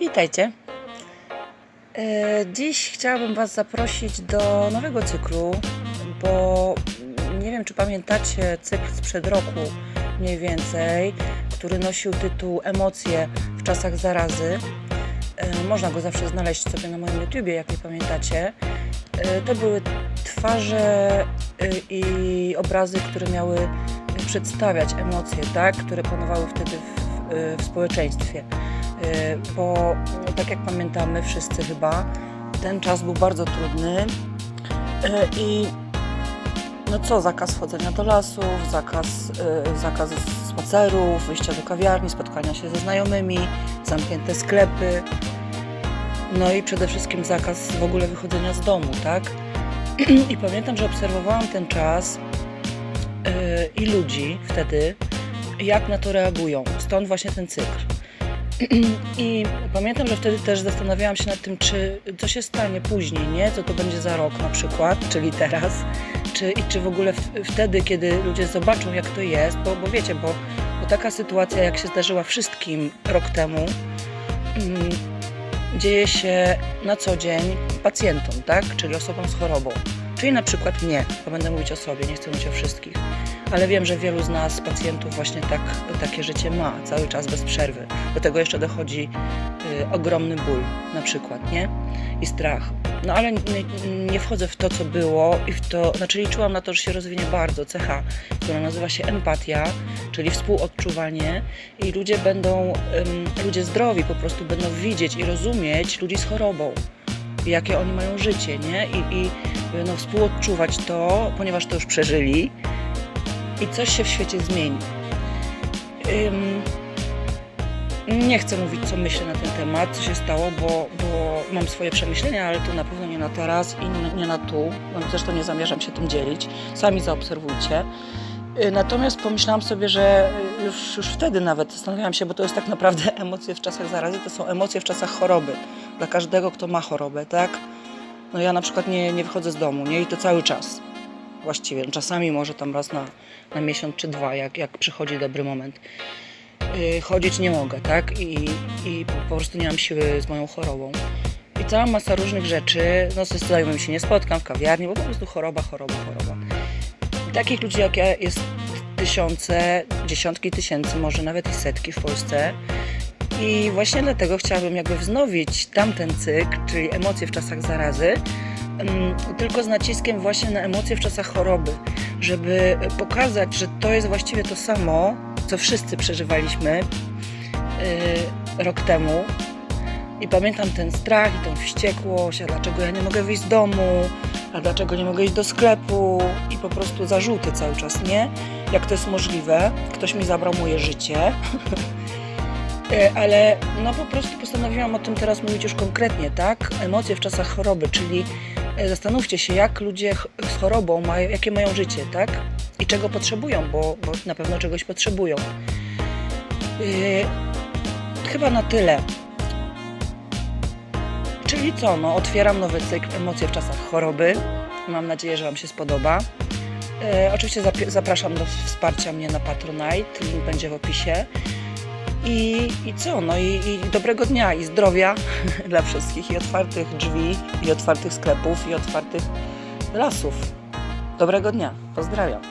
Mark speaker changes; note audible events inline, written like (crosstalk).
Speaker 1: Witajcie. E, Dziś chciałabym Was zaprosić do nowego cyklu, bo nie wiem, czy pamiętacie cykl sprzed roku mniej więcej, który nosił tytuł Emocje w czasach zarazy. E, Można go zawsze znaleźć sobie na moim YouTubie, jak nie pamiętacie. E, To były twarze i obrazy, które miały przedstawiać emocje, tak, które panowały wtedy w, e, w społeczeństwie. Y, bo tak jak pamiętamy wszyscy chyba, ten czas był bardzo trudny y, i no co, zakaz wchodzenia do lasów, zakaz, y, zakaz spacerów, wyjścia do kawiarni, spotkania się ze znajomymi, zamknięte sklepy, no i przede wszystkim zakaz w ogóle wychodzenia z domu, tak? (clears throat) I pamiętam, że obserwowałam ten czas i ludzi wtedy, jak na to reagują. Stąd właśnie ten cykl. (clears throat) I pamiętam, że wtedy też zastanawiałam się nad tym, czy co się stanie później, nie? Co to będzie za rok na przykład, czyli teraz, czy, i czy w ogóle w, wtedy, kiedy ludzie zobaczą, jak to jest, bo, bo wiecie, bo, bo taka sytuacja, jak się zdarzyła wszystkim rok temu, mm, dzieje się na co dzień pacjentom, tak? Czyli osobom z chorobą. Czyli na przykład mnie, bo będę mówić o sobie, nie chcę mówić o wszystkich. Ale wiem, że wielu z nas, pacjentów, właśnie tak, takie życie ma, cały czas bez przerwy. Do tego jeszcze dochodzi y, ogromny ból, na przykład, nie? I strach. No ale nie, nie wchodzę w to, co było i w to, znaczy liczyłam na to, że się rozwinie bardzo cecha, która nazywa się empatia, czyli współodczuwanie i ludzie będą, ym, ludzie zdrowi po prostu będą widzieć i rozumieć ludzi z chorobą jakie oni mają życie, nie? I, i no, współodczuwać to, ponieważ to już przeżyli i coś się w świecie zmieni. Ym, nie chcę mówić, co myślę na ten temat, co się stało, bo, bo mam swoje przemyślenia, ale to na pewno nie na teraz i nie, nie na tu. No, zresztą nie zamierzam się tym dzielić. Sami zaobserwujcie. Y, Natomiast pomyślałam sobie, że już, już wtedy nawet zastanawiałam się, bo to jest tak naprawdę (laughs) emocje w czasach zarazy, to są emocje w czasach choroby. Dla każdego, kto ma chorobę, tak? No ja na przykład nie, nie wychodzę z domu, nie? I to cały czas. Właściwie. Czasami może tam raz na, na miesiąc czy dwa, jak, jak przychodzi dobry moment. Yy, chodzić nie mogę, tak? I, i po, po prostu nie mam siły z moją chorobą. I cała masa różnych rzeczy, no ze znajomym się nie spotkam w kawiarni, bo po prostu choroba, choroba, choroba. I takich ludzi jak ja jest tysiące, dziesiątki tysięcy, może nawet i setki w Polsce. I właśnie dlatego chciałabym jakby wznowić tamten cykl, czyli emocje w czasach zarazy, mm, tylko z naciskiem właśnie na emocje w czasach choroby, żeby pokazać, że to jest właściwie to samo, co wszyscy przeżywaliśmy yy, rok temu. I pamiętam ten strach i tą wściekłość, a dlaczego ja nie mogę wyjść z domu, a dlaczego nie mogę iść do sklepu i po prostu zarzuty cały czas, nie? Jak to jest możliwe? Ktoś mi zabrał moje życie. (laughs) Ale no po prostu postanowiłam o tym teraz mówić już konkretnie, tak? Emocje w czasach choroby, czyli e, zastanówcie się, jak ludzie z chorobą mają, jakie mają życie, tak? I czego potrzebują, bo, bo na pewno czegoś potrzebują. Yy, chyba na tyle. Czyli co, no otwieram nowy cykl Emocje w czasach choroby. Mam nadzieję, że Wam się spodoba. E, oczywiście zapraszam do wsparcia mnie na Patronite, link będzie w opisie. I, i co, no i, i dobrego dnia i zdrowia (laughs) dla wszystkich i otwartych drzwi, i otwartych sklepów, i otwartych lasów. Dobrego dnia, pozdrawiam.